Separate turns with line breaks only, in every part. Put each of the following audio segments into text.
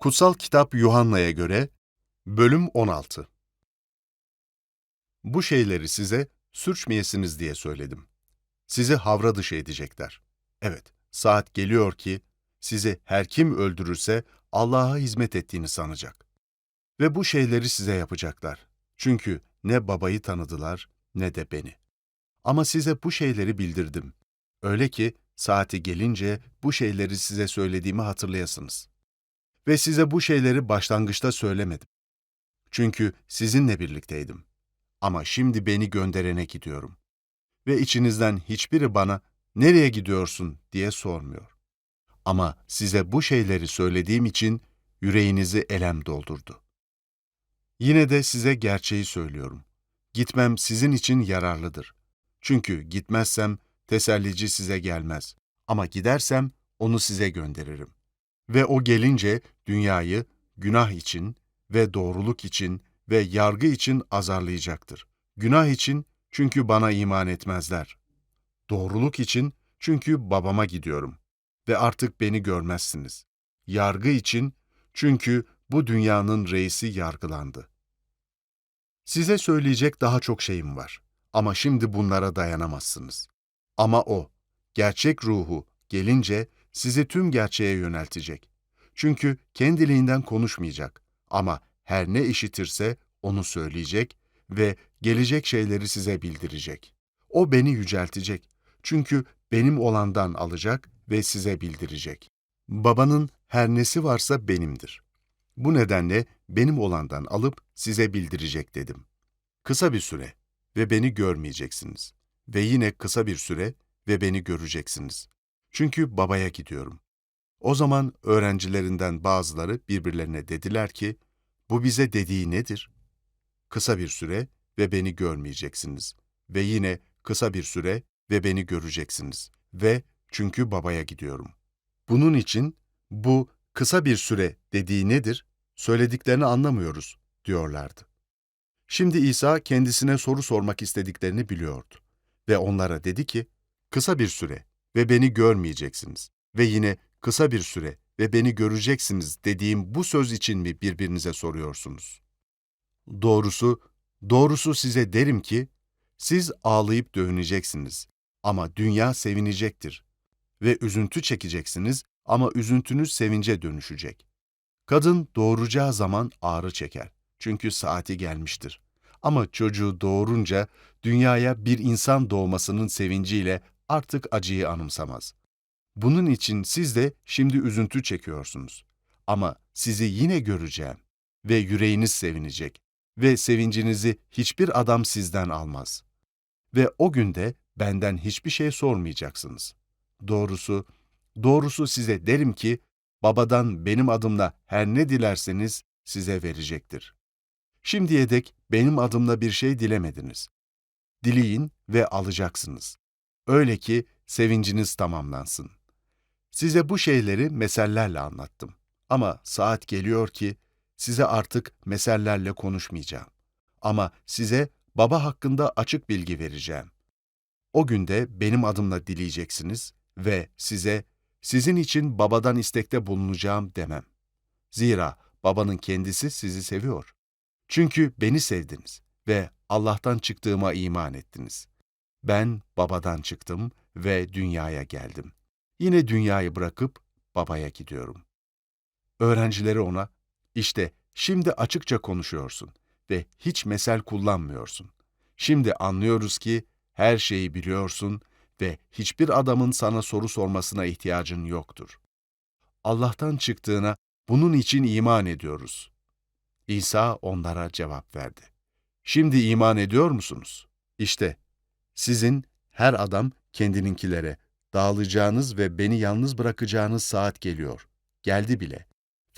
Kutsal Kitap Yuhanna'ya göre Bölüm 16 Bu şeyleri size sürçmeyesiniz diye söyledim. Sizi havra dışı edecekler. Evet, saat geliyor ki sizi her kim öldürürse Allah'a hizmet ettiğini sanacak. Ve bu şeyleri size yapacaklar. Çünkü ne babayı tanıdılar ne de beni. Ama size bu şeyleri bildirdim. Öyle ki saati gelince bu şeyleri size söylediğimi hatırlayasınız. Ve size bu şeyleri başlangıçta söylemedim. Çünkü sizinle birlikteydim. Ama şimdi beni gönderene gidiyorum. Ve içinizden hiçbiri bana nereye gidiyorsun diye sormuyor. Ama size bu şeyleri söylediğim için yüreğinizi elem doldurdu. Yine de size gerçeği söylüyorum. Gitmem sizin için yararlıdır. Çünkü gitmezsem tesellici size gelmez. Ama gidersem onu size gönderirim. Ve o gelince dünyayı günah için ve doğruluk için ve yargı için azarlayacaktır. Günah için çünkü bana iman etmezler. Doğruluk için çünkü babama gidiyorum ve artık beni görmezsiniz. Yargı için çünkü bu dünyanın reisi yargılandı. Size söyleyecek daha çok şeyim var ama şimdi bunlara dayanamazsınız. Ama o, gerçek ruhu gelince sizi tüm gerçeğe yöneltecek. Çünkü kendiliğinden konuşmayacak ama her ne işitirse onu söyleyecek ve gelecek şeyleri size bildirecek. O beni yüceltecek. Çünkü benim olandan alacak ve size bildirecek. Babanın her nesi varsa benimdir. Bu nedenle benim olandan alıp size bildirecek dedim. Kısa bir süre ve beni görmeyeceksiniz. Ve yine kısa bir süre ve beni göreceksiniz. Çünkü babaya gidiyorum. O zaman öğrencilerinden bazıları birbirlerine dediler ki, bu bize dediği nedir? Kısa bir süre ve beni görmeyeceksiniz. Ve yine kısa bir süre ve beni göreceksiniz. Ve çünkü babaya gidiyorum. Bunun için bu kısa bir süre dediği nedir? Söylediklerini anlamıyoruz diyorlardı. Şimdi İsa kendisine soru sormak istediklerini biliyordu. Ve onlara dedi ki, kısa bir süre ve beni görmeyeceksiniz. Ve yine kısa bir süre ve beni göreceksiniz dediğim bu söz için mi birbirinize soruyorsunuz? Doğrusu, doğrusu size derim ki, siz ağlayıp dövüneceksiniz ama dünya sevinecektir. Ve üzüntü çekeceksiniz ama üzüntünüz sevince dönüşecek. Kadın doğuracağı zaman ağrı çeker. Çünkü saati gelmiştir. Ama çocuğu doğurunca dünyaya bir insan doğmasının sevinciyle artık acıyı anımsamaz. Bunun için siz de şimdi üzüntü çekiyorsunuz. Ama sizi yine göreceğim ve yüreğiniz sevinecek ve sevincinizi hiçbir adam sizden almaz. Ve o günde benden hiçbir şey sormayacaksınız. Doğrusu, doğrusu size derim ki, babadan benim adımla her ne dilerseniz size verecektir. Şimdiye dek benim adımla bir şey dilemediniz. Dileyin ve alacaksınız. Öyle ki sevinciniz tamamlansın. Size bu şeyleri mesellerle anlattım. Ama saat geliyor ki size artık mesellerle konuşmayacağım. Ama size baba hakkında açık bilgi vereceğim. O günde benim adımla dileyeceksiniz ve size sizin için babadan istekte bulunacağım demem. Zira babanın kendisi sizi seviyor. Çünkü beni sevdiniz ve Allah'tan çıktığıma iman ettiniz. Ben babadan çıktım ve dünyaya geldim. Yine dünyayı bırakıp babaya gidiyorum. Öğrencileri ona, işte şimdi açıkça konuşuyorsun ve hiç mesel kullanmıyorsun. Şimdi anlıyoruz ki her şeyi biliyorsun ve hiçbir adamın sana soru sormasına ihtiyacın yoktur. Allah'tan çıktığına bunun için iman ediyoruz. İsa onlara cevap verdi. Şimdi iman ediyor musunuz? İşte sizin her adam kendininkilere dağılacağınız ve beni yalnız bırakacağınız saat geliyor. Geldi bile.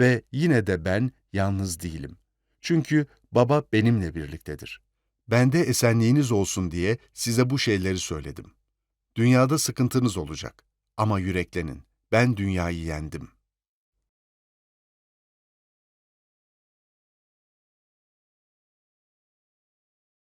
Ve yine de ben yalnız değilim. Çünkü baba benimle birliktedir. Bende esenliğiniz olsun diye size bu şeyleri söyledim. Dünyada sıkıntınız olacak. Ama yüreklenin. Ben dünyayı yendim.''